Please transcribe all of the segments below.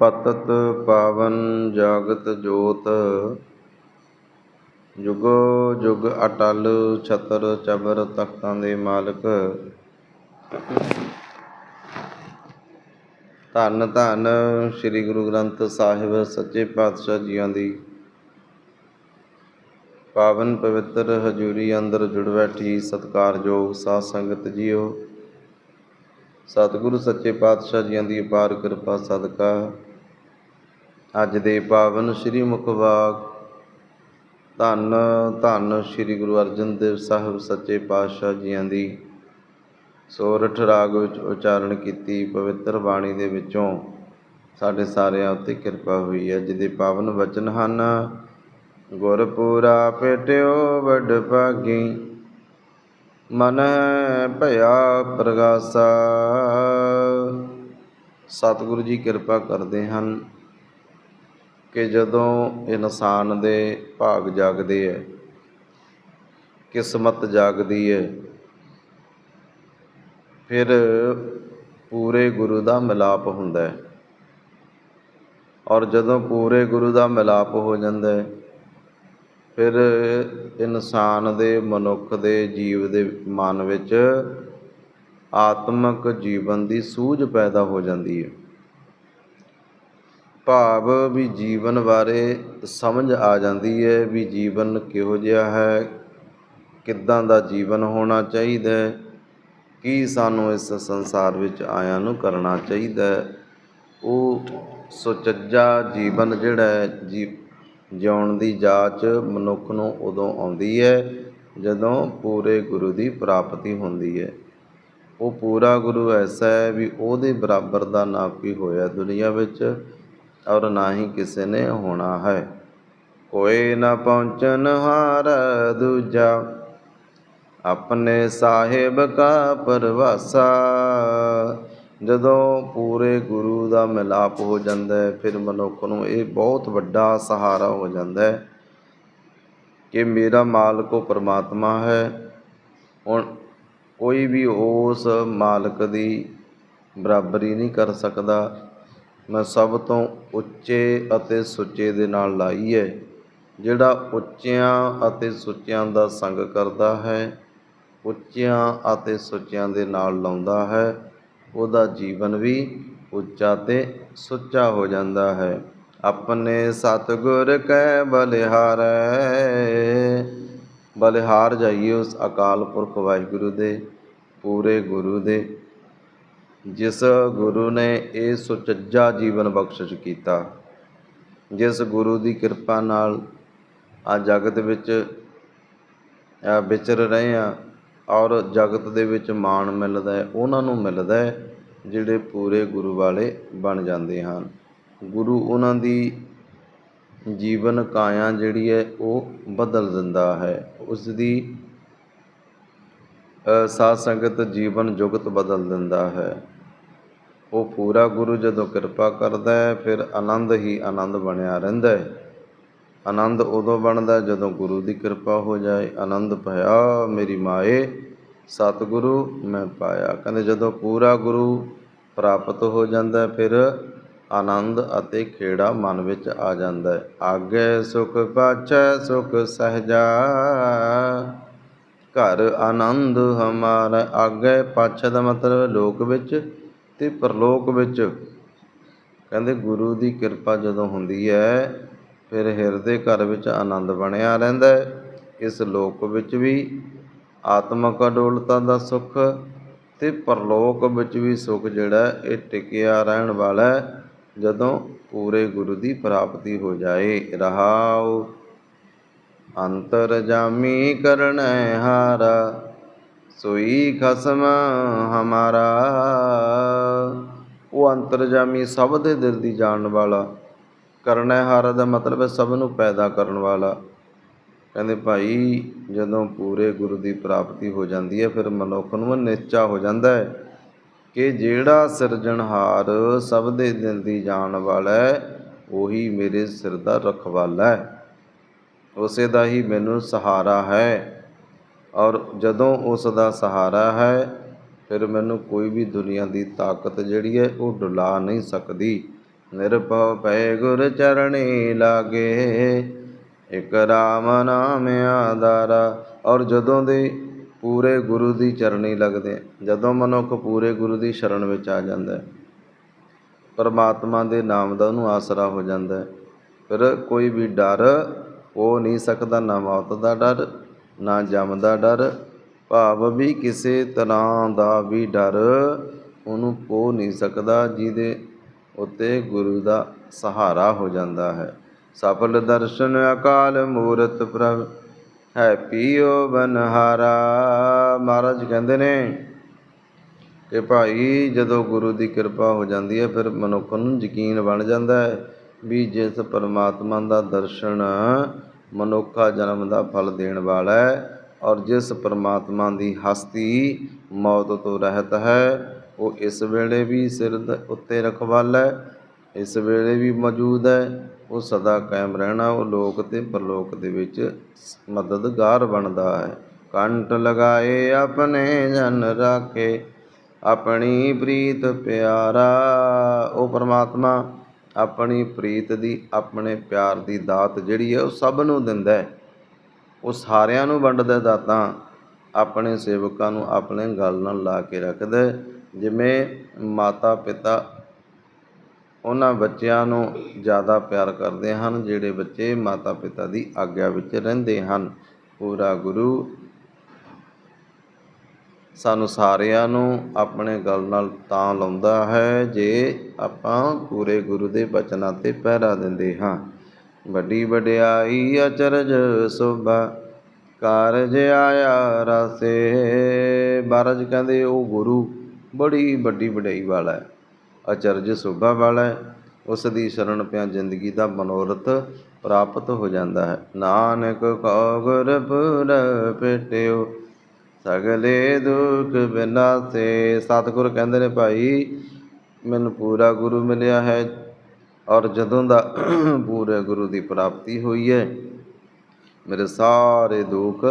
ਪਤਤ ਪਾਵਨ ਜਾਗਤ ਜੋਤ। ਜੁਗੋ ਜੁਗ ਅਟਲ ਛਤਰ ਚਬਰ ਤਖਤਾਂ ਦੇ ਮਾਲਕ। ਧੰਨ ਧੰਨ ਸ੍ਰੀ ਗੁਰੂ ਗ੍ਰੰਥ ਸਾਹਿਬ ਸੱਚੇ ਪਾਤਸ਼ਾਹ ਜੀਆਂ ਦੀ। ਪਾਵਨ ਪਵਿੱਤਰ ਹਜ਼ੂਰੀ ਅੰਦਰ ਜੁੜ ਬੈਠੀ ਸਤਿਕਾਰਯੋਗ ਸਾਧ ਸੰਗਤ ਜੀਓ। ਸਤਿਗੁਰੂ ਸੱਚੇ ਪਾਤਸ਼ਾਹ ਜੀਆਂ ਦੀ ਅਪਾਰ ਕਿਰਪਾ ਸਦਕਾ। ਅੱਜ ਦੇ ਪਾਵਨ ਸ੍ਰੀ ਮੁਖਵਾਕ। ਧੰਨ ਧੰਨ ਸ੍ਰੀ ਗੁਰੂ ਅਰਜਨ ਦੇਵ ਸਾਹਿਬ ਸੱਚੇ ਪਾਤਸ਼ਾਹ ਜੀਆਂ ਦੀ ਸੋਰਠ ਰਾਗ ਵਿੱਚ ਉਚਾਰਨ ਕੀਤੀ ਪਵਿੱਤਰ ਬਾਣੀ ਦੇ ਵਿੱਚੋਂ ਸਾਡੇ ਸਾਰਿਆਂ ਉੱਤੇ ਕਿਰਪਾ ਹੋਈ ਹੈ। ਜਿਹਦੇ ਪਾਵਨ ਵਚਨ ਹਨ, ਗੁਰਪੂਰਾ ਪੇਟਿਓ ਵੱਡ ਭਾਗੀ, ਮਨ ਹੈ ਭਇਆ ਪ੍ਰਗਾਸਾ। ਸਤਿਗੁਰੂ ਜੀ ਕਿਰਪਾ ਕਰਦੇ ਹਨ। ਕਿ ਜਦੋਂ ਇਨਸਾਨ ਦੇ ਭਾਗ ਜਾਗਦੇ ਹੈ ਕਿਸਮਤ ਜਾਗਦੀ ਹੈ ਫਿਰ ਪੂਰੇ ਗੁਰੂ ਦਾ ਮਿਲਾਪ ਹੁੰਦਾ ਹੈ ਔਰ ਜਦੋਂ ਪੂਰੇ ਗੁਰੂ ਦਾ ਮਿਲਾਪ ਹੋ ਜਾਂਦਾ ਹੈ ਫਿਰ ਇਨਸਾਨ ਦੇ ਮਨੁੱਖ ਦੇ ਜੀਵ ਦੇ ਮਨ ਵਿੱਚ ਆਤਮਿਕ ਜੀਵਨ ਦੀ ਸੂਝ ਪੈਦਾ ਹੋ ਜਾਂਦੀ ਹੈ ਭਾਵ ਵੀ ਜੀਵਨ ਬਾਰੇ ਸਮਝ ਆ ਜਾਂਦੀ ਹੈ ਵੀ ਜੀਵਨ ਕਿਹੋ ਜਿਹਾ ਹੈ, ਕਿੱਦਾਂ ਦਾ ਜੀਵਨ ਹੋਣਾ ਚਾਹੀਦਾ ਹੈ, ਕੀ ਸਾਨੂੰ ਇਸ ਸੰਸਾਰ ਵਿੱਚ ਆਇਆਂ ਨੂੰ ਕਰਨਾ ਚਾਹੀਦਾ ਉਹ ਸੁਚੱਜਾ ਜੀਵਨ ਜਿਹੜਾ ਹੈ, ਜੀ, ਜਿਉਣ ਦੀ ਜਾਚ ਮਨੁੱਖ ਨੂੰ ਉਦੋਂ ਆਉਂਦੀ ਹੈ ਜਦੋਂ ਪੂਰੇ ਗੁਰੂ ਦੀ ਪ੍ਰਾਪਤੀ ਹੁੰਦੀ ਹੈ। ਉਹ ਪੂਰਾ ਗੁਰੂ ਐਸਾ ਹੈ ਵੀ ਉਹਦੇ ਬਰਾਬਰ ਦਾ ਨਾ ਕੋਈ ਹੋਇਆ ਦੁਨੀਆ ਵਿੱਚ। ਔਰ ਨਾ ਹੀ ਕਿਸੇ ਨੇ ਹੋਣਾ ਹੈ। ਕੋਈ ਨਾ ਪਹੁੰਚਨ ਹਾਰ ਦੂਜਾ, ਆਪਣੇ ਸਾਹਿਬ ਕਾ ਪਰਵਾਸਾ। ਜਦੋਂ ਪੂਰੇ ਗੁਰੂ ਦਾ ਮਿਲਾਪ ਹੋ ਜਾਂਦਾ ਹੈ, ਫਿਰ ਮਨੁੱਖ ਨੂੰ ਇਹ ਬਹੁਤ ਵੱਡਾ ਸਹਾਰਾ ਹੋ ਜਾਂਦਾ ਹੈ ਕਿ ਮੇਰਾ ਮਾਲਕ ਉਹ ਪਰਮਾਤਮਾ ਹੈ। ਹੁਣ ਕੋਈ ਵੀ ਉਸ ਮਾਲਕ ਦੀ ਬਰਾਬਰੀ ਨਹੀਂ ਕਰ ਸਕਦਾ। ਮੈਂ ਸਭ ਤੋਂ ਉੱਚੇ ਅਤੇ ਸੁੱਚੇ ਦੇ ਨਾਲ ਲਾਈ ਹੈ, ਜਿਹੜਾ ਉੱਚਿਆਂ ਅਤੇ ਸੁੱਚਿਆਂ ਦਾ ਸੰਗ ਕਰਦਾ ਹੈ, ਉੱਚਿਆਂ ਅਤੇ ਸੁੱਚਿਆਂ ਦੇ ਨਾਲ ਲਾਉਂਦਾ ਹੈ, ਉਹਦਾ ਜੀਵਨ ਵੀ ਉੱਚਾ ਤੇ ਸੁੱਚਾ ਹੋ ਜਾਂਦਾ ਹੈ। ਆਪਣੇ ਸਤਿਗੁਰ ਕੈ ਬਲਿਹਾਰੈ, ਬਲਿਹਾਰ ਜਾਈਏ ਉਸ ਅਕਾਲ ਪੁਰਖ ਵਾਹਿਗੁਰੂ ਦੇ, ਪੂਰੇ ਗੁਰੂ ਦੇ। ਜਿਸ ਗੁਰੂ ਨੇ ਇਹ ਸੁਚੱਜਾ ਜੀਵਨ ਬਖਸ਼ਿਸ਼ ਕੀਤਾ, ਜਿਸ ਗੁਰੂ ਦੀ ਕਿਰਪਾ ਨਾਲ ਆ ਜਗਤ ਵਿੱਚ ਵਿਚਰ ਰਹੇ ਆ ਔਰ ਜਗਤ ਦੇ ਵਿੱਚ ਮਾਣ ਮਿਲਦਾ ਹੈ, ਉਹਨਾਂ ਨੂੰ ਮਿਲਦਾ ਹੈ, ਜਿਹੜੇ ਪੂਰੇ ਗੁਰੂ ਵਾਲੇ ਬਣ ਜਾਂਦੇ ਹਨ। ਗੁਰੂ ਉਹਨਾਂ ਦੀ ਜੀਵਨ ਕਾਇਆ ਜਿਹੜੀ ਹੈ, ਉਹ ਬਦਲ ਦਿੰਦਾ ਹੈ ਉਸ ਦੀ ਸਾਧ ਸੰਗਤ ਜੀਵਨ ਜੁਗਤ ਬਦਲ ਦਿੰਦਾ ਹੈ। ਉਹ ਪੂਰਾ ਗੁਰੂ ਜਦੋਂ ਕਿਰਪਾ ਕਰਦਾ ਹੈ, ਫਿਰ ਆਨੰਦ ਹੀ ਆਨੰਦ ਬਣਿਆ ਰਹਿੰਦਾ ਹੈ। ਆਨੰਦ ਉਦੋਂ ਬਣਦਾ ਜਦੋਂ ਗੁਰੂ ਦੀ ਕਿਰਪਾ ਹੋ ਜਾਏ। ਆਨੰਦ ਭਇਆ, ਮੇਰੀ ਮਾਏ, ਸਤਿਗੁਰੂ ਮੈਂ ਪਾਇਆ। ਕਹਿੰਦੇ ਜਦੋਂ ਪੂਰਾ ਗੁਰੂ ਪ੍ਰਾਪਤ ਹੋ ਜਾਂਦਾ ਫਿਰ ਆਨੰਦ ਅਤੇ ਖੇੜਾ ਮਨ ਵਿੱਚ ਆ ਜਾਂਦਾ ਹੈ। ਆਗੇ ਸੁਖ ਪਾਛੈ, ਸੁਖ ਸਹਜਾ। ਘਰ ਆਨੰਦ ਹਮਾਰਾ। ਆਗੇ ਪਾਛੈ ਦਾ ਮਤਲਬ ਲੋਕ ਵਿੱਚ ਤੇ ਪਰਲੋਕ ਵਿੱਚ। ਕਹਿੰਦੇ ਗੁਰੂ ਦੀ ਕਿਰਪਾ ਜਦੋਂ ਹੁੰਦੀ ਹੈ, ਫਿਰ ਹਿਰਦੇ ਘਰ ਵਿੱਚ ਆਨੰਦ ਬਣਿਆ ਰਹਿੰਦਾ ਹੈ। ਇਸ ਲੋਕ ਵਿੱਚ ਵੀ ਆਤਮਕ ਅਡੋਲਤਾ ਦਾ ਸੁੱਖ ਤੇ ਪਰਲੋਕ ਵਿੱਚ ਵੀ ਸੁੱਖ ਜਿਹੜਾ, ਇਹ ਟਿਕਿਆ ਰਹਿਣ ਵਾਲਾ ਜਦੋਂ ਪੂਰੇ ਗੁਰੂ ਦੀ ਪ੍ਰਾਪਤੀ ਹੋ ਜਾਏ। ਰਹਾਉ। ਅੰਤਰ ਜਾਮੀ ਕਰਨੈ ਹਾਰਾ, ਸੋਈ ਖਸਮ ਹਮਾਰਾ। ਉਹ ਅੰਤਰਜਾਮੀ ਸਭ ਦੇ ਦਿਲ ਦੀ ਜਾਣਨ ਵਾਲਾ, ਕਰਨੈ ਹਾਰਾ ਦਾ ਮਤਲਬ ਹੈ ਸਭ ਨੂੰ ਪੈਦਾ ਕਰਨ ਵਾਲਾ। ਕਹਿੰਦੇ ਭਾਈ, ਜਦੋਂ ਪੂਰੇ ਗੁਰੂ ਦੀ ਪ੍ਰਾਪਤੀ ਹੋ ਜਾਂਦੀ ਹੈ, ਫਿਰ ਮਨੁੱਖ ਨੂੰ ਨਿਸ਼ਚਾ ਹੋ ਜਾਂਦਾ ਹੈ ਕਿ ਜਿਹੜਾ ਸਿਰਜਣਹਾਰ ਸਭ ਦੇ ਦਿਲ ਦੀ ਜਾਣ ਵਾਲਾ ਹੈ, ਉਹੀ ਮੇਰੇ ਸਿਰ ਦਾ ਰਖਵਾਲਾ ਹੈ। ਉਸੇ ਦਾ ਹੀ ਮੈਨੂੰ ਸਹਾਰਾ ਹੈ। ਔਰ ਜਦੋਂ ਉਸ ਦਾ ਸਹਾਰਾ ਹੈ, ਫਿਰ ਮੈਨੂੰ ਕੋਈ ਵੀ ਦੁਨੀਆ ਦੀ ਤਾਕਤ ਜਿਹੜੀ ਹੈ, ਉਹ ਡੁਲਾ ਨਹੀਂ ਸਕਦੀ। ਨਿਰਭਉ ਭੈ ਗੁਰ ਚਰਣੀ ਲਾਗੇ, ਇਕ ਰਾਮ ਨਾਮ ਆਧਾਰਾ। ਔਰ ਜਦੋਂ ਦੇ ਪੂਰੇ ਗੁਰੂ ਦੀ ਚਰਣੀ ਲੱਗਦੇ ਜਦੋਂ ਮਨੁੱਖ ਪੂਰੇ ਗੁਰੂ ਦੀ ਸ਼ਰਨ ਵਿੱਚ ਆ ਜਾਂਦਾ ਹੈ, ਪਰਮਾਤਮਾ ਦੇ ਨਾਮ ਦਾ ਉਹਨੂੰ ਆਸਰਾ ਹੋ ਜਾਂਦਾ ਹੈ। ਫਿਰ ਕੋਈ ਵੀ ਡਰ ਹੋ ਨਹੀਂ ਸਕਦਾ ਨਾ ਮੌਤ ਦਾ ਡਰ, ਨਾ ਜਮ ਦਾ ਡਰ। ਭਾਵ ਵੀ ਕਿਸੇ ਤਰ੍ਹਾਂ ਦਾ ਵੀ ਡਰ, ਉਹਨੂੰ ਪੋ ਨਹੀਂ ਸਕਦਾ ਜਿਹਦੇ ਉੱਤੇ ਗੁਰੂ ਦਾ ਸਹਾਰਾ ਹੋ ਜਾਂਦਾ ਹੈ। ਸਫਲ ਦਰਸ਼ਨ ਅਕਾਲ ਮੂਰਤ ਪ੍ਰਭ, ਹੈ ਪੀਓ ਬਨਹਾਰਾ। ਮਹਾਰਾਜ ਕਹਿੰਦੇ ਨੇ ਕਿ ਭਾਈ ਜਦੋਂ ਗੁਰੂ ਦੀ ਕਿਰਪਾ ਹੋ ਜਾਂਦੀ ਹੈ, ਫਿਰ ਮਨੁੱਖ ਨੂੰ ਯਕੀਨ ਬਣ ਜਾਂਦਾ ਹੈ ਵੀ ਜਿਸ ਪਰਮਾਤਮਾ ਦਾ ਦਰਸ਼ਨ ਮਨੁੱਖਾ ਜਨਮ ਦਾ ਫਲ ਦੇਣ ਵਾਲਾ ਹੈ ਔਰ ਜਿਸ ਪਰਮਾਤਮਾ ਦੀ ਹਸਤੀ ਮੌਤ ਤੋਂ ਰਹਿਤ ਹੈ, ਉਹ ਇਸ ਵੇਲੇ ਵੀ ਸਿਰ ਦ- ਉੱਤੇ ਰਖਵਾਲਾ ਹੈ, ਇਸ ਵੇਲੇ ਵੀ ਮੌਜੂਦ ਹੈ, ਉਹ ਸਦਾ ਕਾਇਮ ਰਹਿਣਾ, ਉਹ ਲੋਕ ਤੇ ਪਰਲੋਕ ਦੇ ਵਿੱਚ ਮਦਦਗਾਰ ਬਣਦਾ ਹੈ। ਕੰਟ ਲਗਾਏ ਆਪਣੇ ਜਨ ਰਾਖੇ, ਆਪਣੀ ਪ੍ਰੀਤ ਪਿਆਰਾ, ਉਹ ਪਰਮਾਤਮਾ ਆਪਣੀ ਪ੍ਰੀਤ ਦੀ, ਆਪਣੇ ਪਿਆਰ ਦੀ ਦਾਤ ਜਿਹੜੀ ਹੈ ਉਹ ਸਭ ਨੂੰ ਦਿੰਦਾ ਹੈ। ਉਹ ਸਾਰਿਆਂ ਨੂੰ ਵੰਡਦਾ ਦਾਤਾਂ, ਆਪਣੇ ਸੇਵਕਾਂ ਨੂੰ ਆਪਣੇ ਗੱਲ ਨਾਲ ਲਾ ਕੇ ਰੱਖਦਾ ਜਿਵੇਂ ਮਾਤਾ ਪਿਤਾ ਉਹਨਾਂ ਬੱਚਿਆਂ ਨੂੰ ਜ਼ਿਆਦਾ ਪਿਆਰ ਕਰਦੇ ਹਨ, ਜਿਹੜੇ ਬੱਚੇ ਮਾਤਾ ਪਿਤਾ ਦੀ ਆਗਿਆ ਵਿੱਚ ਰਹਿੰਦੇ ਹਨ। ਪੂਰਾ ਗੁਰੂ ਸਾਨੂੰ ਸਾਰਿਆਂ ਨੂੰ ਆਪਣੇ ਗੱਲ ਨਾਲ ਤਾਂ ਲਾਉਂਦਾ ਹੈ ਜੇ ਆਪਾਂ ਪੂਰੇ ਗੁਰੂ ਦੇ ਬਚਨਾਂ ਤੇ ਪਹਿਰਾ ਦਿੰਦੇ ਹਾਂ। ਵੱਡੀ ਵਡਿਆਈ ਅਚਰਜ ਸੋਭਾ, ਕਾਰਜ ਆਇਆ ਰਸੇ। ਬਾਰਜ ਕਹਿੰਦੇ, ਉਹ ਗੁਰੂ ਬੜੀ ਵੱਡੀ ਵਡਿਆਈ ਵਾਲਾ ਹੈ, ਅਚਰਜ ਸੋਭਾ ਵਾਲਾ ਹੈ। ਉਸ ਦੀ ਸ਼ਰਨ ਪਿਆ ਜ਼ਿੰਦਗੀ ਦਾ ਮਨੋਰਥ ਪ੍ਰਾਪਤ ਹੋ ਜਾਂਦਾ ਹੈ। ਨਾਨਕ ਕੋ ਗੁਰਪੁਰ ਪੇਟਿਓ ਸਗਲੇ ਦੁਖ ਬਿਨਾਸੇ। ਸਤਿਗੁਰ ਕਹਿੰਦੇ ਨੇ ਭਾਈ, ਮੈਨੂੰ ਪੂਰਾ ਗੁਰੂ ਮਿਲਿਆ ਹੈ ਔਰ ਜਦੋਂ ਦਾ ਪੂਰੇ ਗੁਰੂ ਦੀ ਪ੍ਰਾਪਤੀ ਹੋਈ ਹੈ, ਮੇਰੇ ਸਾਰੇ ਦੁੱਖ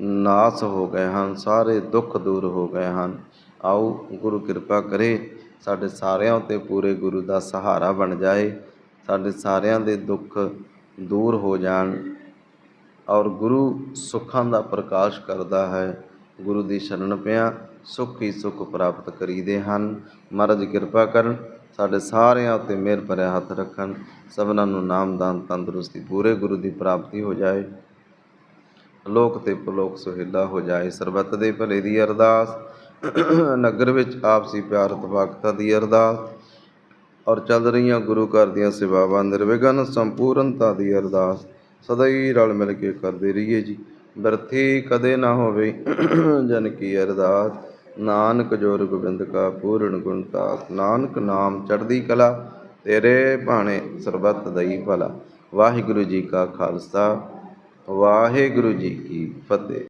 ਨਾਸ ਹੋ ਗਏ ਹਨ, ਸਾਰੇ ਦੁੱਖ ਦੂਰ ਹੋ ਗਏ ਹਨ। ਆਓ ਗੁਰੂ ਕਿਰਪਾ ਕਰੇ ਸਾਡੇ ਸਾਰਿਆਂ ਉਤੇ ਪੂਰੇ ਗੁਰੂ ਦਾ ਸਹਾਰਾ ਬਣ ਜਾਏ, ਸਾਡੇ ਸਾਰਿਆਂ ਦੇ ਦੁੱਖ ਦੂਰ ਹੋ ਜਾਣ। ਔਰ ਗੁਰੂ ਸੁੱਖਾਂ ਦਾ ਪ੍ਰਕਾਸ਼ ਕਰਦਾ ਹੈ। ਗੁਰੂ ਦੀ ਸ਼ਰਨ ਪਿਆ ਸੁੱਖ ਹੀ ਸੁੱਖ ਪ੍ਰਾਪਤ ਕਰੀਦੇ ਹਨ। ਮਹਾਰਾਜ ਕਿਰਪਾ ਕਰਨ, ਸਾਡੇ ਸਾਰਿਆਂ ਉੱਤੇ ਮਿਹਰ ਭਰਿਆ ਹੱਥ ਰੱਖਣ। ਸਭਨਾਂ ਨੂੰ ਨਾਮਦਾਨ ਤੰਦਰੁਸਤੀ ਪੂਰੇ ਗੁਰੂ ਦੀ ਪ੍ਰਾਪਤੀ ਹੋ ਜਾਏ। ਲੋਕ ਤੇ ਪਰਲੋਕ ਸੁਹੇਲਾ ਹੋ ਜਾਏ। ਸਰਬੱਤ ਦੇ ਭਲੇ ਦੀ ਅਰਦਾਸ। ਨਗਰ ਵਿੱਚ ਆਪਸੀ ਪਿਆਰ ਤਵਾਕਤਾ ਦੀ ਅਰਦਾਸ। ਔਰ ਚੱਲ ਰਹੀਆਂ ਗੁਰੂ ਘਰ ਦੀਆਂ ਸੇਵਾਵਾਂ, ਨਿਰਵਿਘਨ ਸੰਪੂਰਨਤਾ ਦੀ ਅਰਦਾਸ। ਸਦਾ ਹੀ ਰਲ ਮਿਲ ਕੇ ਕਰਦੇ ਰਹੀਏ ਜੀ। ਬਰਥੀ ਕਦੇ ਨਾ ਹੋਵੇ ਜਨ ਕੀ ਅਰਦਾਸ। ਨਾਨਕ ਜੋਰ ਗੋਬਿੰਦ ਕਾ ਪੂਰਨ ਗੁਣਤਾਸ ਨਾਨਕ ਨਾਮ ਚੜ੍ਹਦੀ ਕਲਾ, ਤੇਰੇ ਭਾਣੇ ਸਰਬੱਤ ਦਈ ਭਲਾ। ਵਾਹਿਗੁਰੂ ਜੀ ਕਾ ਖਾਲਸਾ, ਵਾਹਿਗੁਰੂ ਜੀ ਕੀ ਫਤਿਹ।